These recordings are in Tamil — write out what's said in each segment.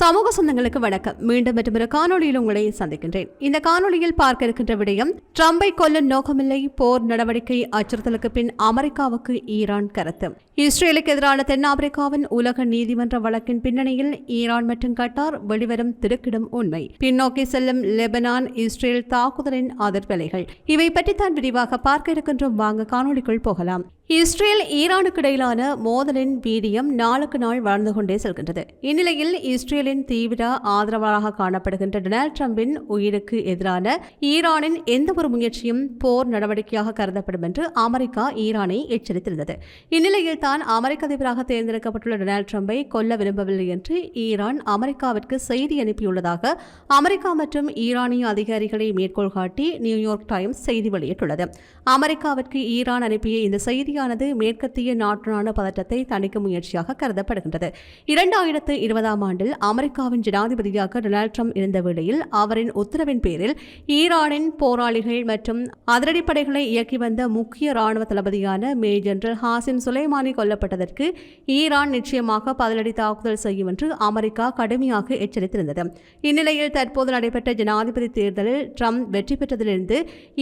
சமூக சொந்தங்களுக்கு வணக்கம். மீண்டும் மற்றொரு காணொலியில் உங்களை சந்திக்கின்றேன். இந்த காணொளியில் பார்க்க இருக்கின்ற விடயம் ட்ரம்பை கொல்ல நோக்கமில்லை போர் நடவடிக்கை அச்சுறுத்தலுக்கு பின் அமெரிக்காவுக்கு ஈரான் கருத்து. இஸ்ரேலுக்கு எதிரான தென்னாப்பிரிக்காவின் உலக நீதிமன்ற வழக்கின் பின்னணியில் ஈரான் மற்றும் கட்டார் வெளிவரும் திடுக்கிடும் உண்மை. பின்னோக்கி செல்லும் லெபனான் இஸ்ரேல் தாக்குதலின் அதிர்வலைகள். இவை பற்றித்தான் விரிவாக பார்க்க இருக்கின்றோம். வாங்க காணொளிக்குள் போகலாம். இஸ்ரேல் ஈரானுக்கு இடையிலான மோதலின் வீரியம் நாளுக்கு நாள் வளர்ந்து கொண்டே செல்கின்றது. இந்நிலையில் இஸ்ரேலின் தீவிர ஆதரவாளராக காணப்படுகின்ற டொனால்ட் ட்ரம்பின் உயிருக்கு எதிரான ஈரானின் எந்த ஒரு முயற்சியும் போர் நடவடிக்கையாக கருதப்படும் என்று அமெரிக்கா ஈரானை எச்சரித்திருந்தது. இந்நிலையில் தான் அமெரிக்க அதிபராக தேர்ந்தெடுக்கப்பட்டுள்ள டொனால்ட் ட்ரம்பை கொல்ல விரும்பவில்லை என்று ஈரான் அமெரிக்காவிற்கு செய்தி அனுப்பியுள்ளதாக அமெரிக்கா மற்றும் ஈரானிய அதிகாரிகளை மேற்கோள் காட்டி நியூயார்க் டைம்ஸ் செய்தி வெளியிட்டுள்ளது. அமெரிக்காவிற்கு ஈரான் அனுப்பிய இந்த செய்தியானது மேற்கத்திய நாட்டுடனான பதற்றத்தை தணிக்கும் முயற்சியாக கருதப்படுகின்றது. இரண்டாயிரத்து இருபதாம் ஆண்டில் அமெரிக்காவின் ஜனாதிபதியாக டொனால்ட் ட்ரம்ப் இருந்த வேளையில் அவரின் உத்தரவின் பேரில் ஈரானின் போராளிகள் மற்றும் அதிரடிப்படைகளை இயக்கி வந்த முக்கிய ராணுவ தளபதியான மேஜர் ஜெனரல் ஹாசிம் சுலைமானி கொல்லப்பட்டதற்கு ஈரான் நிச்சயமாக பதிலடி தாக்குதல் செய்யும் என்று அமெரிக்கா கடுமையாக எச்சரித்திருந்தது. இந்நிலையில் தற்போது நடைபெற்ற ஜனாதிபதி தேர்தலில் ட்ரம்ப் வெற்றி பெற்றதிலிருந்து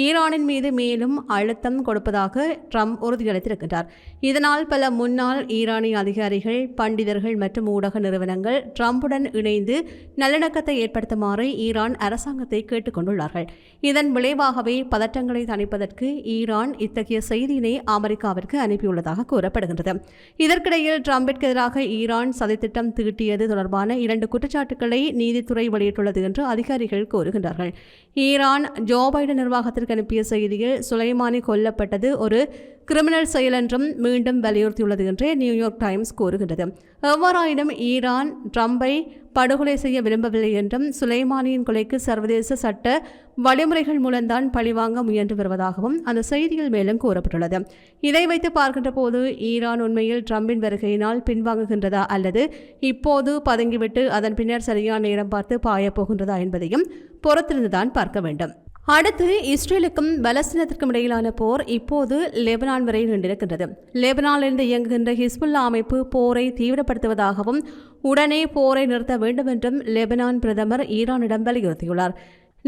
ஈரானின் மீது மேலும் அழுத்தம் கொடுப்பதாக ட்ரம்ப் உறுதியளித்திருக்கின்றார் இதனால் பல முன்னாள் ஈரானிய அதிகாரிகள் பண்டிதர்கள் மற்றும் ஊடக நிறுவனங்கள் ட்ரம்புடன் இணைந்து நல்லிணக்கத்தை ஏற்படுத்துமாறு ஈரான் அரசாங்கத்தை கேட்டுக்கொண்டுள்ளார்கள் இதன் விளைவாகவே பதற்றங்களை தணிப்பதற்கு ஈரான் இத்தகைய செய்தியினை அமெரிக்காவிற்கு அனுப்பியுள்ளதாக கூறப்படுகின்றது. இதற்கிடையில் ட்ரம்பிற்கு எதிராக ஈரான் சதித்திட்டம் தீட்டியது தொடர்பான இரண்டு குற்றச்சாட்டுக்களை நீதித்துறை வெளியிட்டுள்ளது என்று அதிகாரிகள் கூறுகின்றார்கள். ஈரான் ஜோ பைடன் நிர்வாகத்திற்கு அனுப்பிய செய்தியில் சுலைமானி கொல்லப்பட்டது ஒரு கிரிமினல் செயல் என்றும் மீண்டும் வலியுறுத்தியுள்ளது என்று நியூயார்க் டைம்ஸ் கூறுகின்றது. எவ்வாறாயினும் ஈரான் ட்ரம்பை படுகொலை செய்ய விரும்பவில்லை என்றும் சுலைமானியின் கொலைக்கு சர்வதேச சட்ட வழிமுறைகள் மூலம்தான் பழிவாங்க முயன்று வருவதாகவும் அந்த செய்தியில் மேலும் கூறப்பட்டுள்ளது. இதை வைத்து பார்க்கின்ற போது ஈரான் உண்மையில் ட்ரம்பின் வருகையினால் பின்வாங்குகின்றதா அல்லது இப்போது பதுங்கிவிட்டு அதன் பின்னர் சரியான நேரம் பார்த்து பாயப் போகின்றதா என்பதையும் பொறுத்திருந்துதான் பார்க்க வேண்டும். அடுத்து இஸ்ரேலுக்கும் பலஸ்தீனத்திற்கும் இடையிலான போர் இப்போது லெபனான் வரை நீண்டிருக்கின்றது லெபனானிலிருந்து இயங்குகின்ற ஹிஸ்புல்லா அமைப்பு போரை தீவிரப்படுத்துவதாகவும் உடனே போரை நிறுத்த வேண்டும் என்றும் லெபனான் பிரதமர் ஈரானிடம் வலியுறுத்தியுள்ளார்.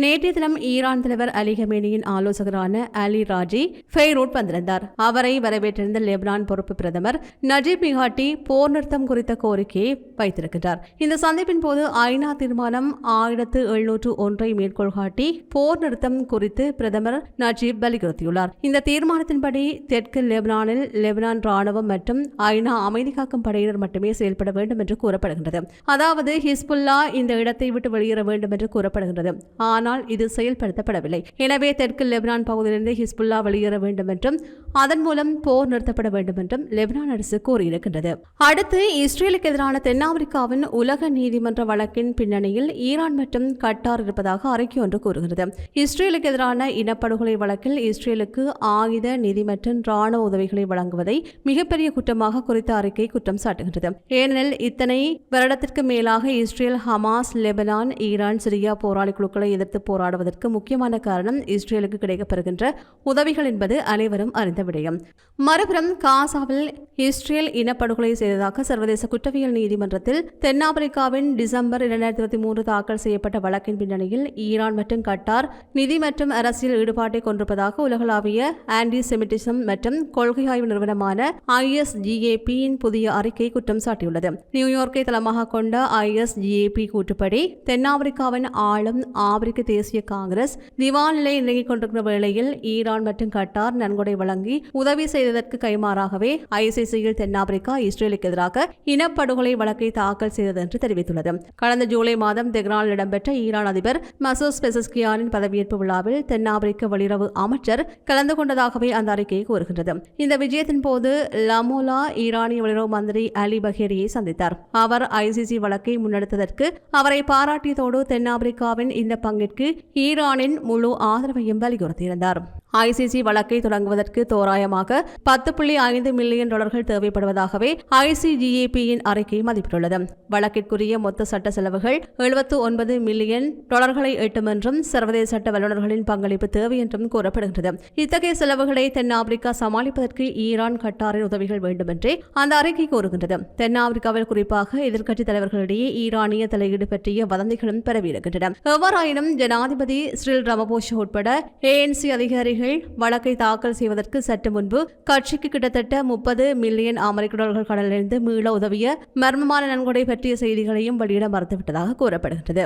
நேற்றைய தினம் ஈரான் தலைவர் அலி ஹமேனியின் ஆலோசகரான அலி ராஜி ஃபெய்ரூட் வந்திருந்தார். அவரை வரவேற்றிருந்த லெபனான் பொறுப்பு பிரதமர் நஜீப் மிகாட்டி போர் நிறுத்தம் குறித்த கோரிக்கையை வைத்திருக்கிறார் இந்த சந்திப்பின் போது ஐநா தீர்மானம் ஆயிரத்து எழுநூற்று ஒன்றை மேற்கோள் காட்டி போர் நிறுத்தம் குறித்து பிரதமர் நஜீப் வலியுறுத்தியுள்ளார். இந்த தீர்மானத்தின்படி தெற்கு லெபனானில் லெபனான் ராணுவம் மற்றும் ஐநா அமைதி காக்கும் படையினர் மட்டுமே செயல்பட வேண்டும் என்று கூறப்படுகின்றது. அதாவது ஹிஸ்புல்லா இந்த இடத்தை விட்டு வெளியேற வேண்டும் என்று கூறப்படுகின்றது. ஆனால் இது செயல்படுத்தப்படவில்லை. எனவே தெற்கு லெபனான் பகுதியிலிருந்து ஹிஸ்புல்லா வெளியேற வேண்டும் என்றும் அதன் மூலம் போர் நிறுத்தப்பட வேண்டும் என்றும் லெபனான் அரசு கூறியிருக்கின்றது அடுத்து இஸ்ரேலுக்கு எதிரான தென்னாப்பிரிக்காவின் உலக நீதிமன்ற வழக்கின் பின்னணியில் ஈரான் மற்றும் கட்டார் இருப்பதாக அறிக்கை ஒன்று கூறுகிறது. இஸ்ரேலுக்கு எதிரான இனப்படுகொலை வழக்கில் இஸ்ரேலுக்கு ஆயுத நிதி மற்றும் ராணுவ உதவிகளை வழங்குவதை மிகப்பெரிய குற்றமாக குறித்த அறிக்கை குற்றம் சாட்டுகின்றது. ஏனெனில் இத்தனை வருடத்திற்கு மேலாக Israel Hamas Lebanon Iran Syria போராளி குழுக்களை எதிர்த்து எதிர்த்து போராடுவதற்கு முக்கியமான காரணம் இஸ்ரேலுக்கு கிடைக்கப்பெறுகின்ற உதவிகள் என்பது அனைவரும் அறிந்த விடயம். மறுபுறம் காசாவில் இஸ்ரேல் இனப்படுகொலை செய்ததாக சர்வதேச குற்றவியல் நீதிமன்றத்தில் தென்னாப்பிரிக்காவின் டிசம்பர் இரண்டாயிரத்தி இருபத்தி மூன்று தாக்கல் செய்யப்பட்ட வழக்கின் பின்னணியில் ஈரான் மற்றும் கட்டார் நிதி மற்றும் அரசியல் ஈடுபாட்டை கொண்டிருப்பதாக உலகளாவிய ஆன்டி செமிட்டிசம் மற்றும் கொள்கை ஆய்வு நிறுவனமான ஐஎஸ்ஜிஏபியின் புதிய அறிக்கை குற்றம் சாட்டியுள்ளது. நியூயார்க்கை தளமாக கொண்ட ஐஎஸ்ஜிஏபி கூற்றுப்படி தென்னாப்பிரிக்காவின் ஆளும் ஆப்பிரிக்க தேசிய காங்கிரஸ் திவால் நிலை நிலங்கிக் கொண்டிருக்கிற வேளையில் ஈரான் மற்றும் கட்டார் நன்கொடை வழங்கி உதவி செய்ததற்கு கைமாறாகவே ஐசிசியில் தென்னாப்பிரிக்கா இஸ்ரேலுக்கு எதிராக இனப்படுகொலை வழக்கை தாக்கல் செய்தது என்று தெரிவித்துள்ளது. கடந்த ஜூலை மாதம் தெஹ்ரானில் இடம்பெற்ற ஈரான் அதிபர் மசூஸ் பெசஸ்கியானின் பதவியேற்பு விழாவில் தென்னாப்பிரிக்க வெளியுறவு அமைச்சர் கலந்து கொண்டதாகவே அந்த அறிக்கை கூறுகின்றது. இந்த விஜயத்தின் போது லமோலா ஈரானிய வெளியுறவு மந்திரி அலி பஹேரியை சந்தித்தார். அவர் ஐசிசி வழக்கை முன்னெடுத்ததற்கு அவரை பாராட்டியதோடு தென்னாப்பிரிக்காவின் இந்த பங்கிற்கு ஈரானின் முழு ஆதரவையும் வலியுறுத்தியிருந்தார். ஐசிசி வழக்கை தொடங்குவதற்கு தோராயமாக பத்து புள்ளி ஐந்து மில்லியன் டாலர்கள் தேவைப்படுவதாகவே ஐசிஜிஏபியின் அறிக்கை மதிப்பிட்டுள்ளது. வழக்கிற்குரிய மொத்த சட்ட செலவுகள் எழுபத்து ஒன்பது மில்லியன் டாலர்களை எட்டும் என்றும் சர்வதேச சட்ட வல்லுநர்களின் பங்களிப்பு தேவை என்றும் கூறப்படுகின்றது. இத்தகைய செலவுகளை தென்னாப்பிரிக்கா சமாளிப்பதற்கு ஈரான் கட்டாரின் உதவிகள் வேண்டும் என்றே அந்த அறிக்கை கூறுகின்றது. தென்னாப்பிரிக்காவில் குறிப்பாக எதிர்க்கட்சித் தலைவர்களிடையே ஈரானிய தலையீடு பற்றிய வதந்திகளும் பரவியிருக்கின்றன. எவ்வாறாயினும் ஜனாதிபதி ஸ்ரில் ரமபோஷ உட்பட ஏஎன்சி அதிகாரிகள் நீதிபதிகள் வழக்கை தாக்கல் செய்வதற்கு சற்று முன்பு கட்சிக்கு கிட்டத்தட்ட முப்பது மில்லியன் அமெரிக்க டாலர்கள் கடலிலிருந்து மீள உதவிய மர்மமான நன்கொடை பற்றிய செய்திகளையும் வெளியிட மறுத்துவிட்டதாக கூறப்படுகிறது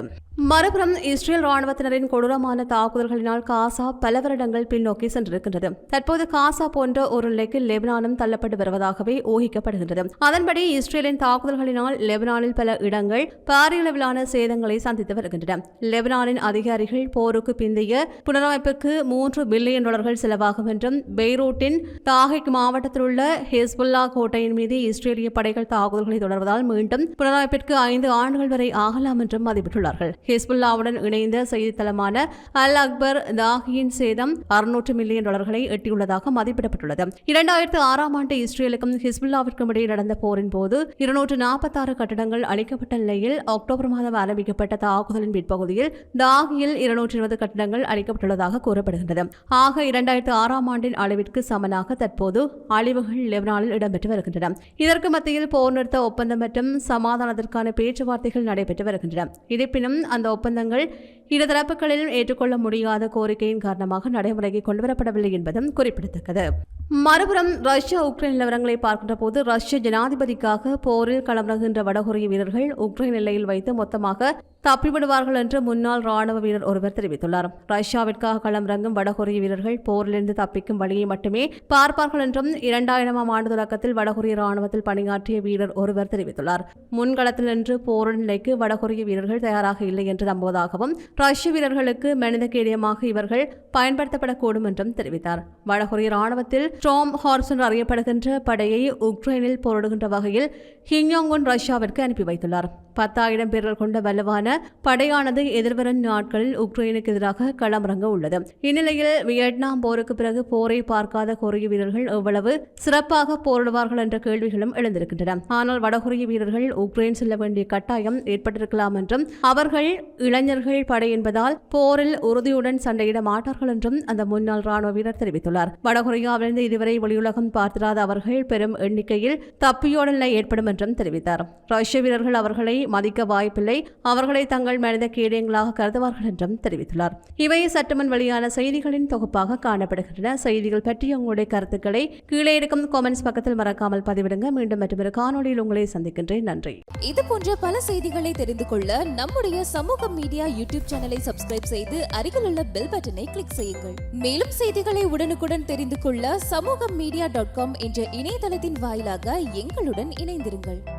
மறுபுறம் இஸ்ரேல் ராணுவத்தினரின் கொடூரமான தாக்குதல்களினால் காசா பல வருடங்கள் பின்னோக்கி சென்றிருக்கின்றது. தற்போது காசா போன்ற ஒரு நிலைக்கு லெபனானும் தள்ளப்பட்டு வருவதாகவே ஊகிக்கப்படுகின்றது. அதன்படி இஸ்ரேலின் தாக்குதல்களினால் லெபனானில் பல இடங்கள் பாரியளவிலான சேதங்களை சந்தித்து வருகின்றன. லெபனானின் அதிகாரிகள் போருக்கு பிந்தைய புனரமைப்புக்கு மூன்று பில்லியன் டாலர்கள் செலவாகும் என்றும் பெய்ரூட்டின் தாகிக் மாவட்டத்தில் உள்ள ஹிஸ்புல்லா கோட்டையின் மீது இஸ்ரேலிய படைகள் தாக்குதல்களை தொடர்வதால் மீண்டும் புனரமைப்பிற்கு ஐந்து ஆண்டுகள் வரை ஆகலாம் என்றும் மதிப்பிட்டுள்ளார்கள். ஹெஸ்புல்லாவுடன் இணைந்த செய்தித்தளமான அல் அக்பர் தாகியின் சேதம் அறுநூற்று மில்லியன் டாலர்களை எட்டியுள்ளதாக மதிப்பிடப்பட்டுள்ளது. இரண்டாயிரத்து ஆறாம் ஆண்டு இஸ்ரேலுக்கும் ஹிஸ்புல்லாவிற்கும் இடையே நடந்த போரின் போது இருநூற்று நாற்பத்தாறு கட்டடங்கள் அளிக்கப்பட்ட நிலையில் அக்டோபர் மாதம் ஆரம்பிக்கப்பட்ட தாக்குதலின் பிற்பகுதியில் தாகியில் இருநூற்றி இருபது கட்டடங்கள் அளிக்கப்பட்டுள்ளதாக கூறப்படுகின்றது. ஆக இரண்டாயிரத்து ஆறாம் ஆண்டின் அளவிற்கு சமனாக தற்போது அழிவுகள் லெபனானில் இடம்பெற்று வருகின்றன. இதற்கு மத்தியில் போர் நிறுத்த ஒப்பந்தம் மற்றும் சமாதானத்திற்கான பேச்சுவார்த்தைகள் நடைபெற்று வருகின்றன. இருப்பினும் அந்த ஒப்பந்தங்கள் இருதரப்புகளிலும் ஏற்றுக்கொள்ள முடியாத கோரிக்கையின் காரணமாக நடைமுறைக்கு கொண்டுவரப்படவில்லை என்பதும் குறிப்பிடத்தக்கது. மறுபுறம் ரஷ்யா உக்ரைன் நிலவரங்களை பார்க்கின்ற போது ரஷ்ய ஜனாதிபதிக்காக போரில் களமிறகின்ற வடகொரிய வீரர்கள் உக்ரைன் எல்லையில் வைத்து மொத்தமாக தப்பிவிடுவார்கள் என்று முன்னாள் ராணுவ வீரர் ஒருவர் தெரிவித்துள்ளார். ரஷ்யாவிற்காக களமிறங்கும் வடகொரிய வீரர்கள் போரிலிருந்து தப்பிக்கும் வழியை மட்டுமே பார்ப்பார்கள் என்றும் இரண்டாயிரமாம் ஆண்டு தொடக்கத்தில் வடகொரிய ராணுவத்தில் பணியாற்றிய வீரர் ஒருவர் தெரிவித்துள்ளார். முன்களத்தில் நின்று போரின் நிலைக்கு வடகொரிய வீரர்கள் தயாராக இல்லை என்று நம்புவதாகவும் ரஷ்ய வீரர்களுக்கு மனித கேடயமாக இவர்கள் பயன்படுத்தப்படக்கூடும் என்றும் தெரிவித்தார். வடகொரிய ராணுவத்தில் ஸ்ட்ரோம் ஹார்ஸ் என்று அறியப்படுகின்ற படையை உக்ரைனில் போரிடுகின்ற வகையில் ஹிங்யோங்குன் ரஷ்யாவிற்கு அனுப்பி வைத்துள்ளார். பத்தாயிரம் பேர்கள் கொண்ட வலுவான படையானது எதிர்வரும் நாட்களில் உக்ரைனுக்கு எதிராக களமிறங்க உள்ளது. இந்நிலையில் வியட்நாம் போருக்கு பிறகு போரை பார்க்காத கொரிய வீரர்கள் எவ்வளவு சிறப்பாக போரிடுவார்கள் என்ற கேள்விகளும் எழுந்திருக்கின்றன. ஆனால் வடகொரிய வீரர்கள் உக்ரைன் செல்ல வேண்டிய கட்டாயம் ஏற்பட்டிருக்கலாம் என்றும் அவர்கள் இளைஞர்கள் படை என்பதால் போரில் உறுதியுடன் சண்டையிட மாட்டார்கள் என்றும் அந்த முன்னாள் ராணுவ வீரர் தெரிவித்துள்ளார். வடகொரியாவிலிருந்து இதுவரை வெளியுலகம் பார்த்திராத அவர்கள் பெரும் எண்ணிக்கையில் தப்பியோட நிலை ஏற்படும் என்றும் தெரிவித்தார். ரஷ்ய வீரர்கள் அவர்களை மதிக்க வாய்ப்பில்லை. அவர்களை தங்கள் மனித கேடயங்களாக கருதுவார்கள் என்றும் தெரிவித்துள்ளார். இவை சற்றுமுன் வெளியான செய்திகளின் தொகுப்பாக காணப்படுகின்றன. செய்திகள் பற்றிய உங்களுடைய கருத்துக்களை கீழே இருக்கும் காமெண்ட்ஸ் பக்கத்தில் மறக்காமல் பதிவிடுங்க. மீண்டும் மற்றொரு காணொளியில் உங்களை சந்திக்கின்றேன். நன்றி. இது போன்ற பல செய்திகளை தெரிந்து கொள்ள நம்முடைய சமூக மீடியா யூடியூப் சேனலை சப்ஸ்கிரைப் செய்து அருகில் உள்ள பெல் பட்டனை கிளிக் செய்யுங்கள். மேலும் செய்திகளை உடனுக்குடன் தெரிந்து கொள்ள சமூக மீடியா டாட் காம் என்ற இணையதளத்தின் வாயிலாக எங்களுடன் இணைந்திருங்கள்.